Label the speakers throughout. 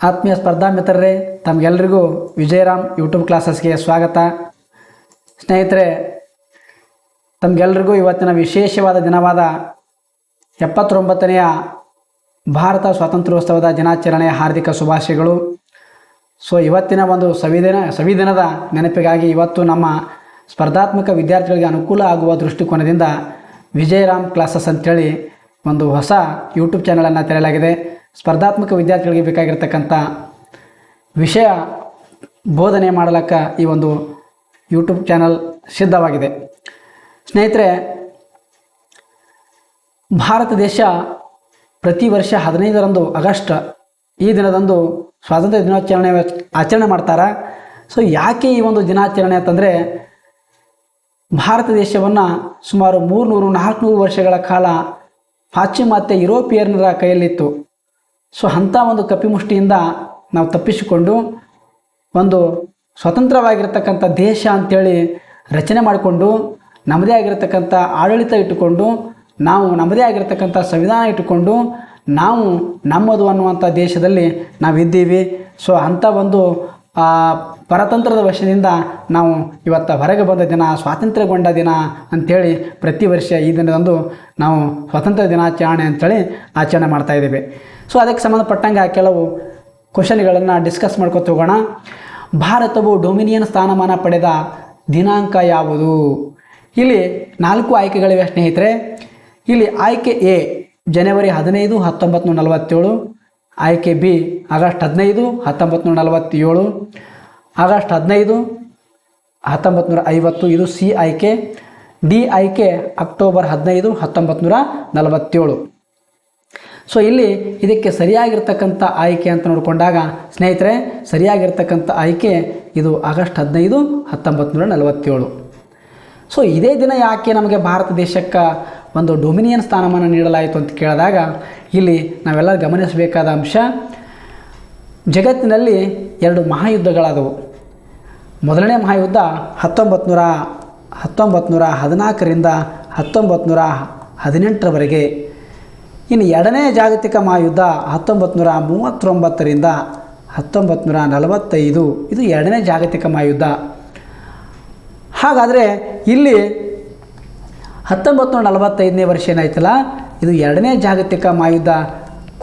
Speaker 1: ಆತ್ಮೀಯ ಸ್ಪರ್ಧಾ ಮಿತ್ರರೇ ತಮಗೆಲ್ಲರಿಗೂ ವಿಜಯರಾಮ್ ಯೂಟ್ಯೂಬ್ ಕ್ಲಾಸಸ್ಗೆ ಸ್ವಾಗತ. ಸ್ನೇಹಿತರೆ ತಮಗೆಲ್ಲರಿಗೂ ಇವತ್ತಿನ ವಿಶೇಷವಾದ ದಿನವಾದ ಎಪ್ಪತ್ತೊಂಬತ್ತನೆಯ ಭಾರತ ಸ್ವಾತಂತ್ರ್ಯೋತ್ಸವದ ದಿನಾಚರಣೆಯ ಹಾರ್ದಿಕ ಶುಭಾಶಯಗಳು. ಸೊ, ಇವತ್ತಿನ ಒಂದು ಸವಿದಿನ, ಸವಿದಿನದ ನೆನಪಿಗಾಗಿ ಇವತ್ತು ನಮ್ಮ ಸ್ಪರ್ಧಾತ್ಮಕ ವಿದ್ಯಾರ್ಥಿಗಳಿಗೆ ಅನುಕೂಲ ಆಗುವ ದೃಷ್ಟಿಕೋನದಿಂದ ವಿಜಯರಾಮ್ ಕ್ಲಾಸಸ್ ಅಂತೇಳಿ ಒಂದು ಹೊಸ ಯೂಟ್ಯೂಬ್ ಚಾನಲನ್ನು ತೆರೆಯಲಾಗಿದೆ. ಸ್ಪರ್ಧಾತ್ಮಕ ವಿದ್ಯಾರ್ಥಿಗಳಿಗೆ ಬೇಕಾಗಿರ್ತಕ್ಕಂಥ ವಿಷಯ ಬೋಧನೆ ಮಾಡಲಕ್ಕ ಈ ಒಂದು ಯೂಟ್ಯೂಬ್ ಚಾನಲ್ ಸಿದ್ಧವಾಗಿದೆ. ಸ್ನೇಹಿತರೆ, ಭಾರತ ದೇಶ ಪ್ರತಿ ವರ್ಷ ಹದಿನೈದರಂದು ಆಗಸ್ಟ್ ಈ ದಿನದಂದು ಸ್ವಾತಂತ್ರ್ಯ ದಿನಾಚರಣೆ ಆಚರಣೆ ಮಾಡ್ತಾರೆ. ಸೊ, ಯಾಕೆ ಈ ಒಂದು ದಿನಾಚರಣೆ ಅಂತಂದರೆ ಭಾರತ ದೇಶವನ್ನು ಸುಮಾರು ಮೂರುನೂರು ನಾಲ್ಕುನೂರು ವರ್ಷಗಳ ಕಾಲ ಪಾಶ್ಚಿಮಾತ್ಯ ಯುರೋಪಿಯನ್ನರ ಕೈಯಲ್ಲಿತ್ತು. ಸೊ ಅಂಥ ಒಂದು ಕಪಿಮುಷ್ಟಿಯಿಂದ ನಾವು ತಪ್ಪಿಸಿಕೊಂಡು ಒಂದು ಸ್ವತಂತ್ರವಾಗಿರ್ತಕ್ಕಂಥ ದೇಶ ಅಂಥೇಳಿ ರಚನೆ ಮಾಡಿಕೊಂಡು ನಮ್ಮದೇ ಆಗಿರತಕ್ಕಂಥ ಆಡಳಿತ ಇಟ್ಟುಕೊಂಡು ನಾವು ನಮ್ಮದೇ ಆಗಿರತಕ್ಕಂಥ ಸಂವಿಧಾನ ಇಟ್ಟುಕೊಂಡು ನಾವು ನಮ್ಮದು ಅನ್ನುವಂಥ ದೇಶದಲ್ಲಿ ನಾವಿದ್ದೀವಿ. ಸೊ ಅಂಥ ಒಂದು ಪರತಂತ್ರದ ವಶದಿಂದ ನಾವು ಇವತ್ತು ಹೊರಗೆ ಬಂದ ದಿನ, ಸ್ವಾತಂತ್ರ್ಯಗೊಂಡ ದಿನ ಅಂಥೇಳಿ ಪ್ರತಿ ವರ್ಷ ಈ ದಿನದಂದು ನಾವು ಸ್ವಾತಂತ್ರ್ಯ ದಿನಾಚರಣೆ ಅಂಥೇಳಿ ಆಚರಣೆ ಮಾಡ್ತಾ ಇದ್ದೇವೆ. ಸೊ ಅದಕ್ಕೆ ಸಂಬಂಧಪಟ್ಟಂಗೆ ಕೆಲವು ಕ್ವಶನ್ಗಳನ್ನು ಡಿಸ್ಕಸ್ ಮಾಡ್ಕೊತ ಹೋಗೋಣ ಭಾರತವು ಡೊಮಿನಿಯನ್ ಸ್ಥಾನಮಾನ ಪಡೆದ ದಿನಾಂಕ ಯಾವುದು? ಇಲ್ಲಿ ನಾಲ್ಕು ಆಯ್ಕೆಗಳಿವೆ ಸ್ನೇಹಿತರೆ. ಇಲ್ಲಿ ಆಯ್ಕೆ ಎ, ಜನವರಿ ಹದಿನೈದು ಹತ್ತೊಂಬತ್ತು ನಲವತ್ತೇಳು. ಆಯ್ಕೆ ಬಿ ಆಗಸ್ಟ್ ಹದಿನೈದು ಹತ್ತೊಂಬತ್ತು ನೂರ ನಲವತ್ತೇಳು ಆಗಸ್ಟ್ ಹದಿನೈದು ಹತ್ತೊಂಬತ್ತು ನೂರ ಐವತ್ತು ಇದು ಸಿ ಆಯ್ಕೆ. ಡಿ ಆಯ್ಕೆ ಅಕ್ಟೋಬರ್ ಹದಿನೈದು ಹತ್ತೊಂಬತ್ತು ನೂರ ನಲವತ್ತೇಳು ಸೊ ಇಲ್ಲಿ ಇದಕ್ಕೆ ಸರಿಯಾಗಿರ್ತಕ್ಕಂಥ ಆಯ್ಕೆ ಅಂತ ನೋಡಿಕೊಂಡಾಗ, ಸ್ನೇಹಿತರೆ, ಸರಿಯಾಗಿರ್ತಕ್ಕಂಥ ಆಯ್ಕೆ ಇದು ಆಗಸ್ಟ್ ಹದಿನೈದು ಹತ್ತೊಂಬತ್ತು ನೂರ ನಲವತ್ತೇಳು ಸೊ ಇದೇ ದಿನ ಯಾಕೆ ನಮಗೆ ಭಾರತ ದೇಶಕ್ಕೆ ಒಂದು ಡೊಮಿನಿಯನ್ ಸ್ಥಾನಮಾನ ನೀಡಲಾಯಿತು ಅಂತ ಕೇಳಿದಾಗ ಇಲ್ಲಿ ನಾವೆಲ್ಲ ಗಮನಿಸಬೇಕಾದ ಅಂಶ, ಜಗತ್ತಿನಲ್ಲಿ ಎರಡು ಮಹಾಯುದ್ಧಗಳಾದವು. ಮೊದಲನೇ ಮಹಾಯುದ್ಧ ಹತ್ತೊಂಬತ್ತು ನೂರ ಹತ್ತೊಂಬತ್ತು ನೂರ ಹದಿನಾಲ್ಕರಿಂದ ಹತ್ತೊಂಬತ್ತು ನೂರ ಹದಿನೆಂಟರವರೆಗೆ. ಇನ್ನು ಎರಡನೇ ಜಾಗತಿಕ ಮಹಾಯುದ್ಧ ಹತ್ತೊಂಬತ್ತು ನೂರ ಮೂವತ್ತೊಂಬತ್ತರಿಂದ ಹತ್ತೊಂಬತ್ತು ನೂರ ನಲವತ್ತೈದು. ಇದು ಎರಡನೇ ಜಾಗತಿಕ ಮಹಾಯುದ್ಧ. ಹಾಗಾದರೆ ಇಲ್ಲಿ ಹತ್ತೊಂಬತ್ತು ನೂರ ನಲವತ್ತೈದನೇ ವರ್ಷ ಏನಾಯ್ತಲ್ಲ? ಇದು ಎರಡನೇ ಜಾಗತಿಕ ಮಹಾಯುದ್ಧ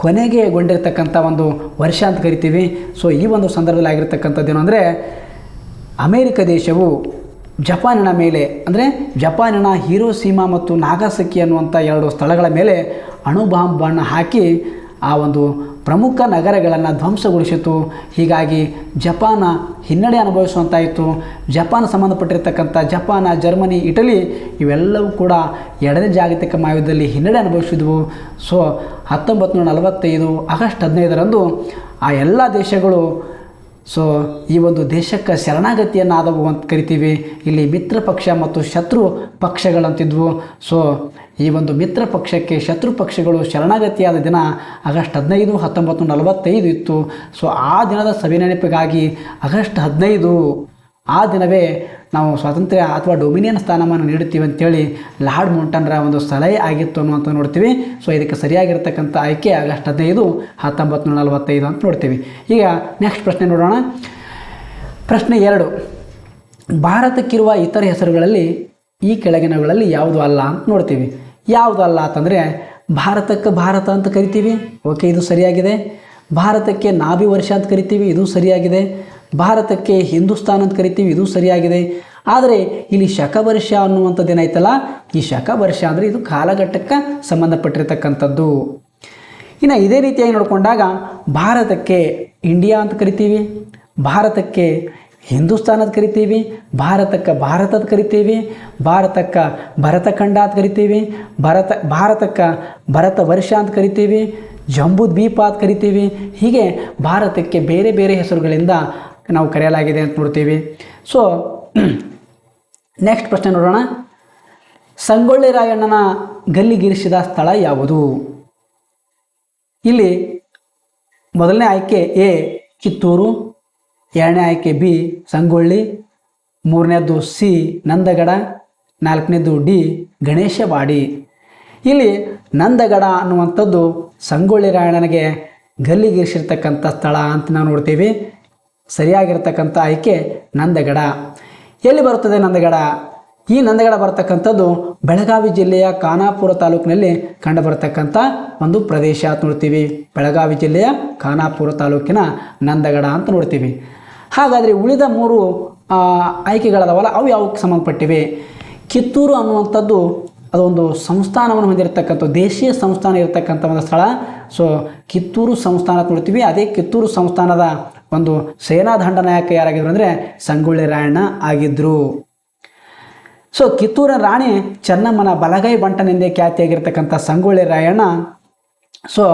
Speaker 1: ಕೊನೆಗೆಗೊಂಡಿರ್ತಕ್ಕಂಥ ಒಂದು ವರ್ಷ ಅಂತ ಕರಿತೀವಿ. ಸೊ ಈ ಒಂದು ಸಂದರ್ಭದಲ್ಲಿ ಆಗಿರ್ತಕ್ಕಂಥದ್ದು ಏನು ಅಂದರೆ, ಅಮೇರಿಕ ದೇಶವು ಜಪಾನಿನ ಮೇಲೆ, ಅಂದರೆ ಜಪಾನಿನ ಹಿರೋಸೀಮಾ ಮತ್ತು ನಾಗಾಸಕಿ ಅನ್ನುವಂಥ ಎರಡು ಸ್ಥಳಗಳ ಮೇಲೆ ಅಣು ಬಾಂಬನ್ನು ಹಾಕಿ ಆ ಒಂದು ಪ್ರಮುಖ ನಗರಗಳನ್ನು ಧ್ವಂಸಗೊಳಿಸಿತು. ಹೀಗಾಗಿ ಜಪಾನ ಹಿನ್ನಡೆ ಅನುಭವಿಸುವಂತಾಯಿತು. ಜಪಾನ್ ಸಂಬಂಧಪಟ್ಟಿರ್ತಕ್ಕಂಥ ಜಪಾನ, ಜರ್ಮನಿ, ಇಟಲಿ ಇವೆಲ್ಲವೂ ಕೂಡ ಎರಡನೇ ಜಾಗತಿಕ ಮಹಾಯುದ್ಧದಲ್ಲಿ ಹಿನ್ನಡೆ ಅನುಭವಿಸಿದವು. ಸೊ ಹತ್ತೊಂಬತ್ತು ನೂರ ನಲವತ್ತೈದು ಆಗಸ್ಟ್ ಹದಿನೈದರಂದು ಆ ಎಲ್ಲ ದೇಶಗಳು ಸೊ ಈ ಒಂದು ದೇಶಕ್ಕೆ ಶರಣಾಗತಿಯನ್ನಾದವು ಅಂತ ಕರಿತೀವಿ. ಇಲ್ಲಿ ಮಿತ್ರ ಪಕ್ಷ ಮತ್ತು ಶತ್ರು ಪಕ್ಷಗಳಂತಿದ್ವು. ಸೊ ಈ ಒಂದು ಮಿತ್ರ ಪಕ್ಷಕ್ಕೆ ಶತ್ರು ಪಕ್ಷಗಳು ಶರಣಾಗತಿಯಾದ ದಿನ ಆಗಸ್ಟ್ ಹದಿನೈದು, ಹತ್ತೊಂಬತ್ತು, ನಲವತ್ತೈದು ಇತ್ತು. ಸೊ ಆ ದಿನದ ಸವಿನೆನಪಿಗಾಗಿ ಆಗಸ್ಟ್ ಹದಿನೈದು, ಆ ದಿನವೇ ನಾವು ಸ್ವಾತಂತ್ರ್ಯ ಅಥವಾ ಡೊಮಿನಿಯನ್ ಸ್ಥಾನಮಾನ ನೀಡುತ್ತೀವಿ ಅಂತೇಳಿ ಲಾರ್ಡ್ ಮೌಂಟನ್ರ ಒಂದು ಸಲಹೆ ಆಗಿತ್ತು ಅನ್ನುವಂಥ ನೋಡ್ತೀವಿ. ಸೊ ಇದಕ್ಕೆ ಸರಿಯಾಗಿರ್ತಕ್ಕಂಥ ಆಯ್ಕೆ ಆಗಸ್ಟ್ ಹದಿನೈದು ಹತ್ತೊಂಬತ್ತು ನೂರ ನಲವತ್ತೈದು ಅಂತ ನೋಡ್ತೀವಿ. ಈಗ ನೆಕ್ಸ್ಟ್ ಪ್ರಶ್ನೆ ನೋಡೋಣ. ಪ್ರಶ್ನೆ ಎರಡು. ಭಾರತಕ್ಕಿರುವ ಇತರ ಹೆಸರುಗಳಲ್ಲಿ ಈ ಕೆಳಗಿನವುಗಳಲ್ಲಿ ಯಾವುದು ಅಲ್ಲ ಅಂತ ನೋಡ್ತೀವಿ. ಯಾವುದು ಅಲ್ಲ ಅಂತಂದರೆ ಭಾರತಕ್ಕೆ ಭಾರತ ಅಂತ ಕರಿತೀವಿ. ಓಕೆ ಇದು ಸರಿಯಾಗಿದೆ. ಭಾರತಕ್ಕೆ ನಾಭಿ ವರ್ಷ ಅಂತ ಕರಿತೀವಿ. ಇದು ಸರಿಯಾಗಿದೆ. ಭಾರತಕ್ಕೆ ಹಿಂದೂಸ್ತಾನ್ ಅಂತ ಕರಿತೀವಿ, ಇದು ಸರಿಯಾಗಿದೆ. ಆದರೆ ಇಲ್ಲಿ ಶಕವರ್ಷ ಅನ್ನುವಂಥದ್ದು ಏನಾಯ್ತಲ್ಲ? ಈ ಶಕವರ್ಷ ಅಂದರೆ ಇದು ಕಾಲಘಟ್ಟಕ್ಕೆ ಸಂಬಂಧಪಟ್ಟಿರ್ತಕ್ಕಂಥದ್ದು. ಇನ್ನು ಇದೇ ರೀತಿಯಾಗಿ ನೋಡಿಕೊಂಡಾಗ ಭಾರತಕ್ಕೆ ಇಂಡಿಯಾ ಅಂತ ಕರಿತೀವಿ, ಭಾರತಕ್ಕೆ ಹಿಂದೂಸ್ತಾನ್ ಅಂತ ಕರಿತೀವಿ, ಭಾರತಕ್ಕೆ ಭಾರತ ಅಂತ ಕರಿತೀವಿ, ಭಾರತಕ್ಕೆ ಭರತಖಂಡ ಅಂತ ಕರಿತೀವಿ, ಭರತ, ಭಾರತಕ್ಕೆ ಭರತ ವರ್ಷ ಅಂತ ಕರಿತೀವಿ ಜಂಬೂ ದ್ವೀಪ ಅಂತ ಕರಿತೀವಿ. ಹೀಗೆ ಭಾರತಕ್ಕೆ ಬೇರೆ ಬೇರೆ ಹೆಸರುಗಳಿಂದ ನಾವು ಕರೆಯಲಾಗಿದೆ ಅಂತ ನೋಡ್ತೀವಿ. ಸೊ ನೆಕ್ಸ್ಟ್ ಪ್ರಶ್ನೆ ನೋಡೋಣ. ಸಂಗೊಳ್ಳಿ ರಾಯಣ್ಣನ ಗಲ್ಲಿಗಿರಿಸಿದ ಸ್ಥಳ ಯಾವುದು? ಇಲ್ಲಿ ಮೊದಲನೇ ಆಯ್ಕೆ ಎ, ಕಿತ್ತೂರು, ಎರಡನೇ ಆಯ್ಕೆ ಬಿ, ಸಂಗೊಳ್ಳಿ ಮೂರನೇದು ಸಿ, ನಂದಗಡ ನಾಲ್ಕನೇದು ಡಿ, ಗಣೇಶವಾಡಿ. ಇಲ್ಲಿ ನಂದಗಡ ಅನ್ನುವಂಥದ್ದು ಸಂಗೊಳ್ಳಿ ರಾಯಣ್ಣನಿಗೆ ಗಲ್ಲಿಗಿರಿಸಿರ್ತಕ್ಕಂಥ ಸ್ಥಳ ಅಂತ ನಾವು ನೋಡ್ತೀವಿ. ಸರಿಯಾಗಿರ್ತಕ್ಕಂಥ ಆಯ್ಕೆ ನಂದಗಡ. ಎಲ್ಲಿ ಬರುತ್ತದೆ ನಂದಗಡ? ಈ ನಂದಗಡ ಬರತಕ್ಕಂಥದ್ದು ಬೆಳಗಾವಿ ಜಿಲ್ಲೆಯ ಖಾನಾಪುರ ತಾಲೂಕಿನಲ್ಲಿ ಕಂಡುಬರತಕ್ಕಂಥ ಒಂದು ಪ್ರದೇಶ ಅಂತ ನೋಡ್ತೀವಿ. ಬೆಳಗಾವಿ ಜಿಲ್ಲೆಯ ಖಾನಾಪುರ ತಾಲೂಕಿನ ನಂದಗಡ ಅಂತ ನೋಡ್ತೀವಿ. ಹಾಗಾದರೆ ಉಳಿದ ಮೂರು ಆಯ್ಕೆಗಳಾದವಲ್ಲ ಅವು ಯಾವಕ್ಕೆ ಸಂಬಂಧಪಟ್ಟಿವೆ? ಕಿತ್ತೂರು ಅನ್ನುವಂಥದ್ದು ಅದೊಂದು ಸಂಸ್ಥಾನವನ್ನು ಹೊಂದಿರತಕ್ಕಂಥ, ದೇಶೀಯ ಸಂಸ್ಥಾನ ಇರತಕ್ಕಂಥ ಒಂದು ಸ್ಥಳ. ಸೊ ಕಿತ್ತೂರು ಸಂಸ್ಥಾನ ನೋಡ್ತೀವಿ. ಅದೇ ಕಿತ್ತೂರು ಸಂಸ್ಥಾನದ ಒಂದು ಸೇನಾ ದಂಡನಾಯಕ ಯಾರಾಗಿದ್ರು ಅಂದರೆ ಸಂಗೊಳ್ಳಿ ರಾಯಣ್ಣ ಆಗಿದ್ದರು ಸೊ ಕಿತ್ತೂರ ರಾಣಿ ಚೆನ್ನಮ್ಮನ ಬಲಗೈ ಬಂಟನೆಂದೇ ಖ್ಯಾತಿಯಾಗಿರ್ತಕ್ಕಂಥ ಸಂಗೊಳ್ಳಿ ರಾಯಣ್ಣ ಸೊ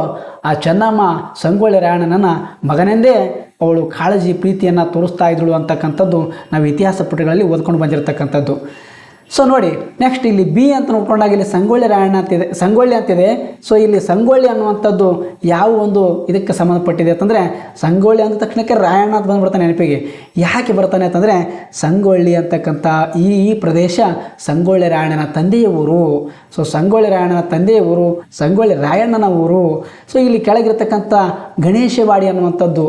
Speaker 1: ಆ ಚೆನ್ನಮ್ಮ ಸಂಗೊಳ್ಳಿ ರಾಯಣ್ಣನ ಮಗನೆಂದೇ ಅವಳು ಕಾಳಜಿ ಪ್ರೀತಿಯನ್ನು ತೋರಿಸ್ತಾ ಇದ್ದಳು ಅಂತಕ್ಕಂಥದ್ದು ನಾವು ಇತಿಹಾಸ ಪುಟಗಳಲ್ಲಿ ಓದ್ಕೊಂಡು ಬಂದಿರತಕ್ಕಂಥದ್ದು. ಸೊ ನೋಡಿ ನೆಕ್ಸ್ಟ್ ಇಲ್ಲಿ ಬಿ ಅಂತ ನೋಡ್ಕೊಂಡಾಗ ಇಲ್ಲಿ ಸಂಗೊಳ್ಳಿ ರಾಯಣ್ಣ ಅಂತಿದೆ ಸಂಗೊಳ್ಳಿ ಅಂತಿದೆ ಸೊ ಇಲ್ಲಿ ಸಂಗೊಳ್ಳಿ ಅನ್ನುವಂಥದ್ದು ಯಾವ ಒಂದು ಇದಕ್ಕೆ ಸಂಬಂಧಪಟ್ಟಿದೆ ಅಂತಂದರೆ, ಸಂಗೊಳ್ಳಿ ಅಂದ ತಕ್ಷಣಕ್ಕೆ ರಾಯಣ್ಣ ಅಂತ ಬಂದುಬಿಡ್ತಾನೆ ನೆನಪಿಗೆ. ಯಾಕೆ ಬರ್ತಾನೆ ಅಂತಂದರೆ, ಸಂಗೊಳ್ಳಿ ಅಂತಕ್ಕಂಥ ಈ ಈ ಪ್ರದೇಶ ಸಂಗೊಳ್ಳಿ ರಾಯಣ್ಣನ ತಂದೆಯ ಊರು. ಸೊ ಸಂಗೊಳ್ಳಿ ರಾಯಣ್ಣನ ತಂದೆಯ ಊರು, ಸಂಗೊಳ್ಳಿ ರಾಯಣ್ಣನ ಊರು. ಸೊ ಇಲ್ಲಿ ಕೆಳಗಿರ್ತಕ್ಕಂಥ ಗಣೇಶವಾಡಿ ಅನ್ನುವಂಥದ್ದು.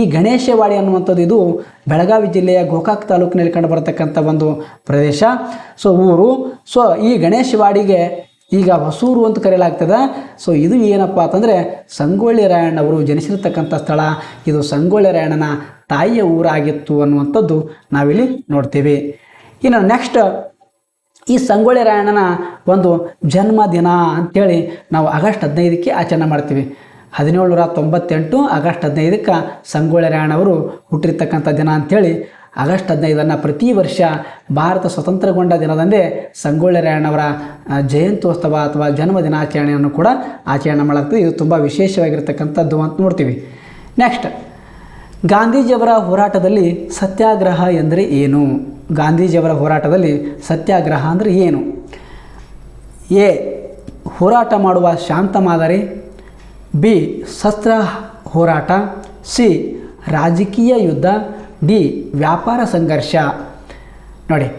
Speaker 1: ಈ ಗಣೇಶವಾಡಿ ಅನ್ನುವಂಥದ್ದು ಇದು ಬೆಳಗಾವಿ ಜಿಲ್ಲೆಯ ಗೋಕಾಕ್ ತಾಲೂಕಿನಲ್ಲಿ ಕಂಡು ಬರತಕ್ಕಂಥ ಒಂದು ಪ್ರದೇಶ. ಸೊ ಊರು. ಸೊ ಈ ಗಣೇಶವಾಡಿಗೆ ಈಗ ಹೊಸೂರು ಅಂತ ಕರೆಯಲಾಗ್ತದೆ. ಸೊ ಇದು ಏನಪ್ಪ ಅಂತಂದರೆ ಸಂಗೊಳ್ಳಿ ರಾಯಣ್ಣವರು ಜನಿಸಿರ್ತಕ್ಕಂಥ ಸ್ಥಳ. ಇದು ಸಂಗೊಳ್ಳಿ ರಾಯಣ್ಣನ ತಾಯಿಯ ಊರಾಗಿತ್ತು ಅನ್ನುವಂಥದ್ದು ನಾವಿಲ್ಲಿ ನೋಡ್ತೀವಿ. ಇನ್ನು ನೆಕ್ಸ್ಟ್ ಈ ಸಂಗೊಳ್ಳಿ ರಾಯಣ್ಣನ ಒಂದು ಜನ್ಮದಿನ ಅಂಥೇಳಿ ನಾವು ಆಗಸ್ಟ್ ಹದಿನೈದಕ್ಕೆ ಆಚರಣೆ ಮಾಡ್ತೀವಿ. ಹದಿನೇಳುನೂರ ತೊಂಬತ್ತೆಂಟು ಆಗಸ್ಟ್ ಹದಿನೈದಕ್ಕೆ ಸಂಗೊಳ್ಳಿ ರಾಯಣ್ಣವರು ಹುಟ್ಟಿರ್ತಕ್ಕಂಥ ದಿನ ಅಂಥೇಳಿ ಆಗಸ್ಟ್ ಹದಿನೈದನ್ನು ಪ್ರತಿ ವರ್ಷ ಭಾರತ ಸ್ವತಂತ್ರಗೊಂಡ ದಿನದಂದೇ ಸಂಗೊಳ್ಳಿ ರಾಯಣ್ಣವರ ಜಯಂತ್ಯೋತ್ಸವ ಅಥವಾ ಜನ್ಮ ದಿನಾಚರಣೆಯನ್ನು ಕೂಡ ಆಚರಣೆ ಮಾಡಲಾಗ್ತದೆ. ಇದು ತುಂಬ ವಿಶೇಷವಾಗಿರ್ತಕ್ಕಂಥದ್ದು ಅಂತ ನೋಡ್ತೀವಿ. ನೆಕ್ಸ್ಟ್ ಗಾಂಧೀಜಿಯವರ ಹೋರಾಟದಲ್ಲಿ ಸತ್ಯಾಗ್ರಹ ಎಂದರೆ ಏನು? ಗಾಂಧೀಜಿಯವರ ಹೋರಾಟದಲ್ಲಿ ಸತ್ಯಾಗ್ರಹ ಅಂದರೆ ಏನು? ಎ, ಹೋರಾಟ ಮಾಡುವ ಶಾಂತ ಮಾದರಿ ಬಿ. ಶಸ್ತ್ರ ಹೋರಾಟ, ಸಿ. ರಾಜಕೀಯ ಯುದ್ಧ, ಡಿ. ವ್ಯಾಪಾರ ಸಂಘರ್ಷ. ನೋಡಿ,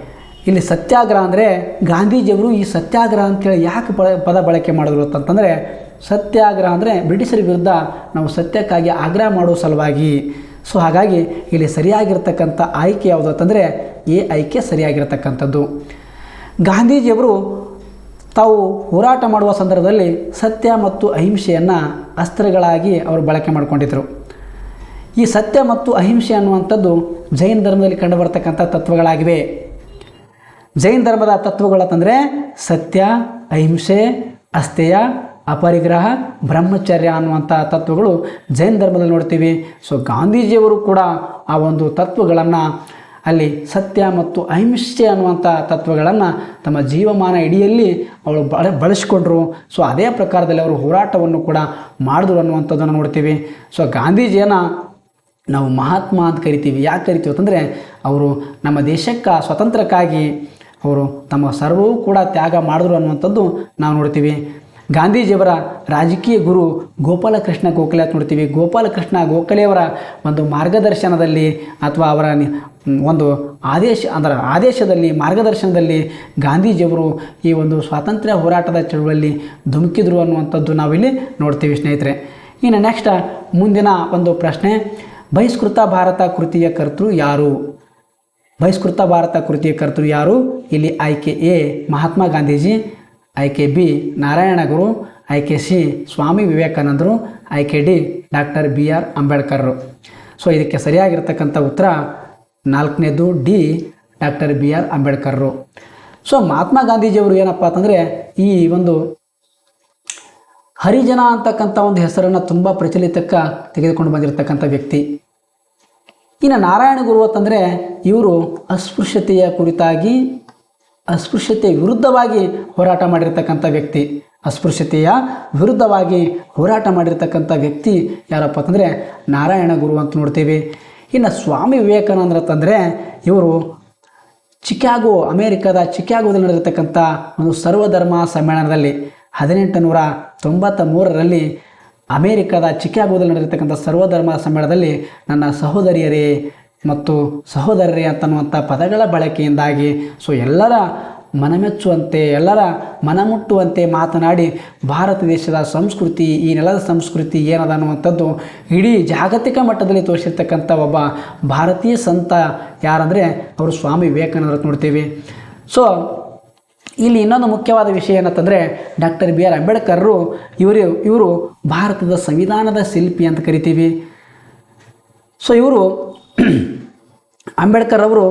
Speaker 1: ಇಲ್ಲಿ ಸತ್ಯಾಗ್ರಹ ಅಂದರೆ ಗಾಂಧೀಜಿಯವರು ಈ ಸತ್ಯಾಗ್ರಹ ಅಂತೇಳಿ ಯಾಕೆ ಪದ ಬಳಕೆ ಮಾಡಿದ್ರು ಅಂತಂತಂದರೆ ಸತ್ಯಾಗ್ರಹ ಅಂದರೆ ಬ್ರಿಟಿಷರ ವಿರುದ್ಧ ನಾವು ಸತ್ಯಕ್ಕಾಗಿ ಆಗ್ರಹ ಮಾಡೋ ಸಲುವಾಗಿ. ಸೊ, ಹಾಗಾಗಿ ಇಲ್ಲಿ ಸರಿಯಾಗಿರ್ತಕ್ಕಂಥ ಆಯ್ಕೆ ಯಾವುದು ಅಂತಂದರೆ ಎ ಆಯ್ಕೆ ಸರಿಯಾಗಿರ್ತಕ್ಕಂಥದ್ದು. ಗಾಂಧೀಜಿಯವರು ತಾವು ಹೋರಾಟ ಮಾಡುವ ಸಂದರ್ಭದಲ್ಲಿ ಸತ್ಯ ಮತ್ತು ಅಹಿಂಸೆಯನ್ನು ಅಸ್ತ್ರಗಳಾಗಿ ಅವರು ಬಳಕೆ ಮಾಡಿಕೊಂಡಿದ್ದರು ಈ ಸತ್ಯ ಮತ್ತು ಅಹಿಂಸೆ ಅನ್ನುವಂಥದ್ದು ಜೈನ ಧರ್ಮದಲ್ಲಿ ಕಂಡುಬರ್ತಕ್ಕಂಥ ತತ್ವಗಳಾಗಿವೆ. ಜೈನ ಧರ್ಮದ ತತ್ವಗಳಂತಂದರೆ ಸತ್ಯ, ಅಹಿಂಸೆ, ಅಸ್ಥೇಯ, ಅಪರಿಗ್ರಹ, ಬ್ರಹ್ಮಚರ್ಯ ಅನ್ನುವಂಥ ತತ್ವಗಳು ಜೈನ ಧರ್ಮದಲ್ಲಿ ನೋಡ್ತೀವಿ. ಸೊ ಗಾಂಧೀಜಿಯವರು ಕೂಡ ಆ ಒಂದು ತತ್ವಗಳನ್ನು ಅಲ್ಲಿ ಸತ್ಯ ಮತ್ತು ಅಹಿಂಸೆ ಅನ್ನುವಂಥ ತತ್ವಗಳನ್ನು ತಮ್ಮ ಜೀವಮಾನ ಇಡಿಯಲ್ಲಿ ಅವಳು ಬಳ, ಬಳಸಿಕೊಂಡ್ರು. ಸೊ ಅದೇ ಪ್ರಕಾರದಲ್ಲಿ ಅವರು ಹೋರಾಟವನ್ನು ಕೂಡ ಮಾಡಿದ್ರು ಅನ್ನುವಂಥದ್ದನ್ನು ನೋಡ್ತೀವಿ. ಸೊ ಗಾಂಧೀಜಿಯನ್ನು ನಾವು ಮಹಾತ್ಮ ಅಂತ ಕರಿತೀವಿ. ಯಾಕೆ ಕರಿತೀವಿ ಅಂತಂದರೆ ಅವರು ನಮ್ಮ ದೇಶಕ್ಕೆ ಸ್ವತಂತ್ರಕ್ಕಾಗಿ ಅವರು ತಮ್ಮ ಸರ್ವವೂ ಕೂಡ ತ್ಯಾಗ ಮಾಡಿದ್ರು ಅನ್ನುವಂಥದ್ದು ನಾವು ನೋಡ್ತೀವಿ. ಗಾಂಧೀಜಿಯವರ ರಾಜಕೀಯ ಗುರು ಗೋಪಾಲಕೃಷ್ಣ ಗೋಖಲೆ ಅಂತ ನೋಡ್ತೀವಿ. ಗೋಪಾಲಕೃಷ್ಣ ಗೋಖಲೆಯವರ ಒಂದು ಮಾರ್ಗದರ್ಶನದಲ್ಲಿ ಅಥವಾ ಅವರ ಒಂದು ಆದೇಶ, ಅಂದರೆ ಆದೇಶದಲ್ಲಿ, ಮಾರ್ಗದರ್ಶನದಲ್ಲಿ ಗಾಂಧೀಜಿಯವರು ಈ ಒಂದು ಸ್ವಾತಂತ್ರ್ಯ ಹೋರಾಟದ ಚಳುವಳಿಯಲ್ಲಿ ಧುಮುಕಿದ್ರು ಅನ್ನುವಂಥದ್ದು ನಾವಿಲ್ಲಿ ನೋಡ್ತೀವಿ ಸ್ನೇಹಿತರೆ. ಇನ್ನು ನೆಕ್ಸ್ಟ್ ಮುಂದಿನ ಒಂದು ಪ್ರಶ್ನೆ, ಬಹಿಷ್ಕೃತ ಭಾರತ ಕೃತಿಯ ಕರ್ತೃ ಯಾರು? ಬಹಿಷ್ಕೃತ ಭಾರತ ಕೃತಿಯ ಕರ್ತೃ ಯಾರು? ಇಲ್ಲಿ ಆಯ್ಕೆ ಎ ಮಹಾತ್ಮ ಗಾಂಧೀಜಿ ಆಯ್ಕೆ ಬಿ ನಾರಾಯಣ ಗುರು ಆಯ್ಕೆ ಸಿ ಸ್ವಾಮಿ ವಿವೇಕಾನಂದರು ಆಯ್ಕೆ ಡಿ ಡಾಕ್ಟರ್ ಬಿ ಆರ್ ಅಂಬೇಡ್ಕರ್ರು. ಸೊ ಇದಕ್ಕೆ ಸರಿಯಾಗಿರ್ತಕ್ಕಂಥ ಉತ್ತರ ನಾಲ್ಕನೇದು ಡಿ ಡಾಕ್ಟರ್ ಬಿ ಆರ್ ಅಂಬೇಡ್ಕರ್ರು. ಸೊ ಮಹಾತ್ಮ ಗಾಂಧೀಜಿಯವರು ಏನಪ್ಪ ಅಂತಂದರೆ ಈ ಒಂದು ಹರಿಜನ ಅಂತಕ್ಕಂಥ ಒಂದು ಹೆಸರನ್ನು ತುಂಬ ಪ್ರಚಲಿತಕ್ಕೆ ತೆಗೆದುಕೊಂಡು ಬಂದಿರತಕ್ಕಂಥ ವ್ಯಕ್ತಿ. ಇನ್ನು ನಾರಾಯಣ ಗುರು ಅಂತಂದರೆ ಇವರು ಅಸ್ಪೃಶ್ಯತೆಯ ಕುರಿತಾಗಿ ಅಸ್ಪೃಶ್ಯತೆಯ ವಿರುದ್ಧವಾಗಿ ಹೋರಾಟ ಮಾಡಿರ್ತಕ್ಕಂಥ ವ್ಯಕ್ತಿ. ಅಸ್ಪೃಶ್ಯತೆಯ ವಿರುದ್ಧವಾಗಿ ಹೋರಾಟ ಮಾಡಿರ್ತಕ್ಕಂಥ ವ್ಯಕ್ತಿ ಯಾರಪ್ಪ ಅಂತಂದರೆ ನಾರಾಯಣ ಗುರು ಅಂತ ನೋಡ್ತೀವಿ. ಇನ್ನು ಸ್ವಾಮಿ ವಿವೇಕಾನಂದ್ರ ಅಂತಂದರೆ ಇವರು ಚಿಕಾಗೋ ಅಮೇರಿಕಾದ ಚಿಕಾಗೋದಲ್ಲಿ ನಡೆದಿರ್ತಕ್ಕಂಥ ಒಂದು ಸರ್ವಧರ್ಮ ಸಮ್ಮೇಳನದಲ್ಲಿ ಹದಿನೆಂಟು ನೂರ ತೊಂಬತ್ತ ಮೂರರಲ್ಲಿ ಅಮೇರಿಕಾದ ಚಿಕಾಗೋದಲ್ಲಿ ನಡೆದಿರ್ತಕ್ಕಂಥ ಸರ್ವಧರ್ಮ ಸಮ್ಮೇಳನದಲ್ಲಿ ನನ್ನ ಸಹೋದರಿಯರೇ ಮತ್ತು ಸಹೋದರರೇ ಅಂತನ್ನುವಂಥ ಪದಗಳ ಬಳಕೆಯಿಂದಾಗಿ ಸೊ ಎಲ್ಲರ ಮನಮೆಚ್ಚುವಂತೆ, ಎಲ್ಲರ ಮನಮುಟ್ಟುವಂತೆ ಮಾತನಾಡಿ ಭಾರತ ದೇಶದ ಸಂಸ್ಕೃತಿ, ಈ ನೆಲದ ಸಂಸ್ಕೃತಿ ಏನದ ಅನ್ನುವಂಥದ್ದು ಇಡೀ ಜಾಗತಿಕ ಮಟ್ಟದಲ್ಲಿ ತೋರಿಸಿರ್ತಕ್ಕಂಥ ಒಬ್ಬ ಭಾರತೀಯ ಸಂತ ಯಾರಂದರೆ ಅವರು ಸ್ವಾಮಿ ವಿವೇಕಾನಂದರ ನೋಡ್ತೀವಿ. ಸೊ ಇಲ್ಲಿ ಇನ್ನೊಂದು ಮುಖ್ಯವಾದ ವಿಷಯ ಏನಂತಂದರೆ ಡಾಕ್ಟರ್ ಬಿ ಆರ್ ಅಂಬೇಡ್ಕರ್ರು ಇವರು ಇವರು ಭಾರತದ ಸಂವಿಧಾನದ ಶಿಲ್ಪಿ ಅಂತ ಕರಿತೀವಿ. ಸೊ ಇವರು ಅಂಬೇಡ್ಕರ್ ಅವರು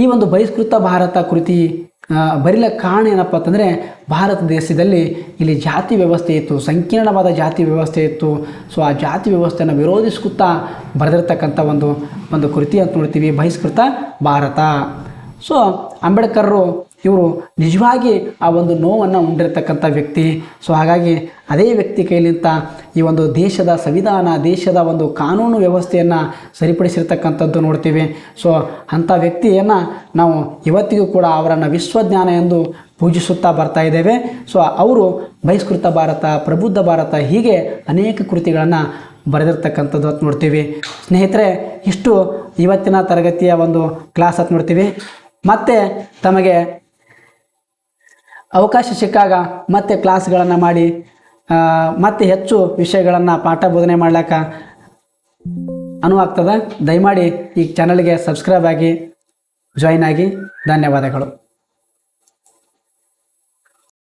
Speaker 1: ಈ ಒಂದು ಬಹಿಷ್ಕೃತ ಭಾರತ ಕೃತಿ ಬರಿಲಕ್ಕೆ ಕಾರಣ ಏನಪ್ಪ ಅಂತಂದರೆ ಭಾರತ ದೇಶದಲ್ಲಿ ಇಲ್ಲಿ ಜಾತಿ ವ್ಯವಸ್ಥೆ ಇತ್ತು, ಸಂಕೀರ್ಣವಾದ ಜಾತಿ ವ್ಯವಸ್ಥೆ ಇತ್ತು. ಸೊ ಆ ಜಾತಿ ವ್ಯವಸ್ಥೆಯನ್ನು ವಿರೋಧಿಸ್ಕುತ್ತಾ ಬರೆದಿರ್ತಕ್ಕಂಥ ಒಂದು ಒಂದು ಕೃತಿ ಅಂತ ನೋಡ್ತೀವಿ, ಬಹಿಷ್ಕೃತ ಭಾರತ. ಸೊ ಅಂಬೇಡ್ಕರ್ರು ಇವರು ನಿಜವಾಗಿ ಆ ಒಂದು ನೋವನ್ನು ಉಂಡಿರ್ತಕ್ಕಂಥ ವ್ಯಕ್ತಿ. ಸೊ ಹಾಗಾಗಿ ಅದೇ ವ್ಯಕ್ತಿ ಕೈಲಿಂತ ಈ ಒಂದು ದೇಶದ ಸಂವಿಧಾನ, ದೇಶದ ಒಂದು ಕಾನೂನು ವ್ಯವಸ್ಥೆಯನ್ನು ಸರಿಪಡಿಸಿರ್ತಕ್ಕಂಥದ್ದು ನೋಡ್ತೀವಿ. ಸೊ ಅಂಥ ವ್ಯಕ್ತಿಯನ್ನು ನಾವು ಇವತ್ತಿಗೂ ಕೂಡ ಅವರನ್ನು ವಿಶ್ವಜ್ಞಾನ ಎಂದು ಪೂಜಿಸುತ್ತಾ ಬರ್ತಾ ಇದ್ದೇವೆ. ಸೊ ಅವರು ಬಹಿಷ್ಕೃತ ಭಾರತ, ಪ್ರಬುದ್ಧ ಭಾರತ ಹೀಗೆ ಅನೇಕ ಕೃತಿಗಳನ್ನು ಬರೆದಿರ್ತಕ್ಕಂಥದ್ದು ಅಂತ ನೋಡ್ತೀವಿ. ಸ್ನೇಹಿತರೆ, ಇಷ್ಟು ಇವತ್ತಿನ ತರಗತಿಯ ಒಂದು ಕ್ಲಾಸ್ ಅಂತ ನೋಡ್ತೀವಿ. ಮತ್ತೆ ತಮಗೆ ಅವಕಾಶ ಸಿಕ್ಕಾಗ ಮತ್ತೆ ಕ್ಲಾಸ್ಗಳನ್ನು ಮಾಡಿ ಮತ್ತೆ ಹೆಚ್ಚು ವಿಷಯಗಳನ್ನು ಪಾಠ ಬೋಧನೆ ಮಾಡ್ಲಿಕ್ಕೆ ಅನುವಾಗ್ತದೆ. ದಯಮಾಡಿ ಈ ಚಾನಲ್ಗೆ ಸಬ್ಸ್ಕ್ರೈಬ್ ಆಗಿ ಜಾಯಿನ್ ಆಗಿ. ಧನ್ಯವಾದಗಳು.